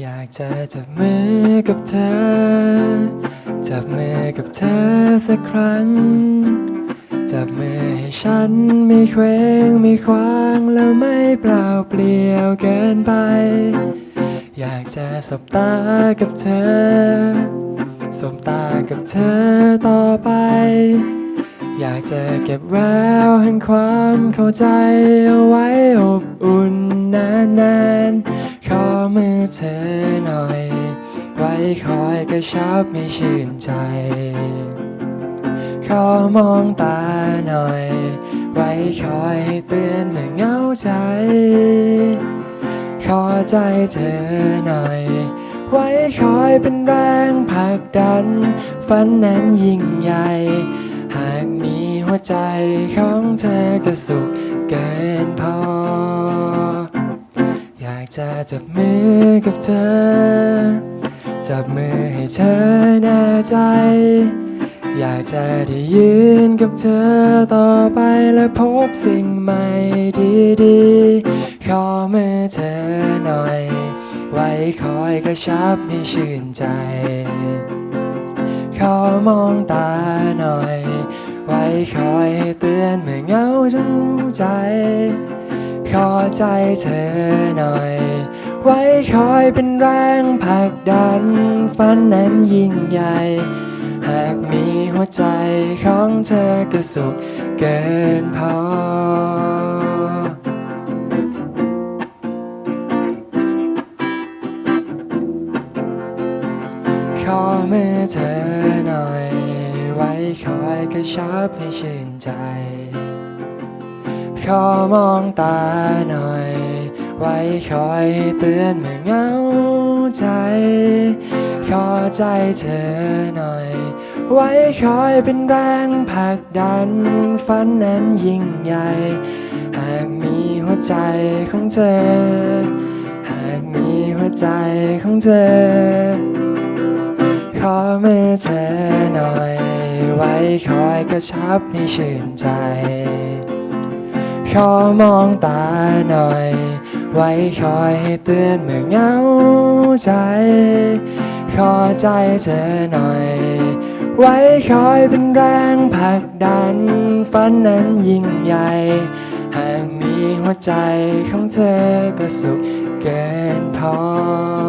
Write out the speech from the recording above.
อยากจะจับมือกับเธอ จับมือกับเธอสักครั้ง จับมือให้ฉันไม่เคว้งไม่คว้างแล้วไม่เปล่าเปลี่ยวเกินไป อยากจะสบตากับเธอ สบตา กับเธอต่อไป อยากจะเก็บแววแห่งความเข้าใจเอาไว้อบอุ่นนานๆ ขอมือเธอหน่อย ไว้คอยกระชับให้ชื่นใจ ขอมองตาหน่อย ไว้คอยให้เตือนเมื่อเหงาใจ ขอใจเธอหน่อย ไว้คอยเป็นแรงผลักดัน ฝันนั้นยิ่งใหญ่ หากมีหัวใจของเธอก็สุขเกินพอ อยากจะจับมือกับเธอ จับมือให้เธอแน่ใจ อยากจะได้ยืนกับเธอต่อไปและพบสิ่งใหม่ดีๆ ขอมือเธอหน่อย คอยกระชับให้ชื่นใจ ขอมองตาหน่อย ไว้คอยให้เตือนเมื่อเหงาจนใจ ขอใจเธอหน่อย ไว้คอยเป็นแรงผลักดันฝันนั้นยิ่งใหญ่ หากมีหัวใจของเธอก็สุขเกินพอ อมือเธอหน่อย ไว้คอยกระชับให้ชื่นใจ ขอมองตาหน่อย ไว้คอยให้เตือนเมื่อเหงาใจ ขอใจเธอหน่อย ไว้คอยเป็นแรงผลักดันฝันนั้นยิ่งใหญ่ หากมีหัวใจของเธอ หากมีหัวใจของเธอขอ คอยกระชับให้ชื่นใจ ขอมองตาหน่อย ไว้คอยให้เตือนเมื่อเหงาใจ ขอใจเธอหน่อย ไว้คอยเป็นแรงผลักดันฝันนั้นยิ่งใหญ่หากมีหัวใจของเธอก็สุขเกินพอ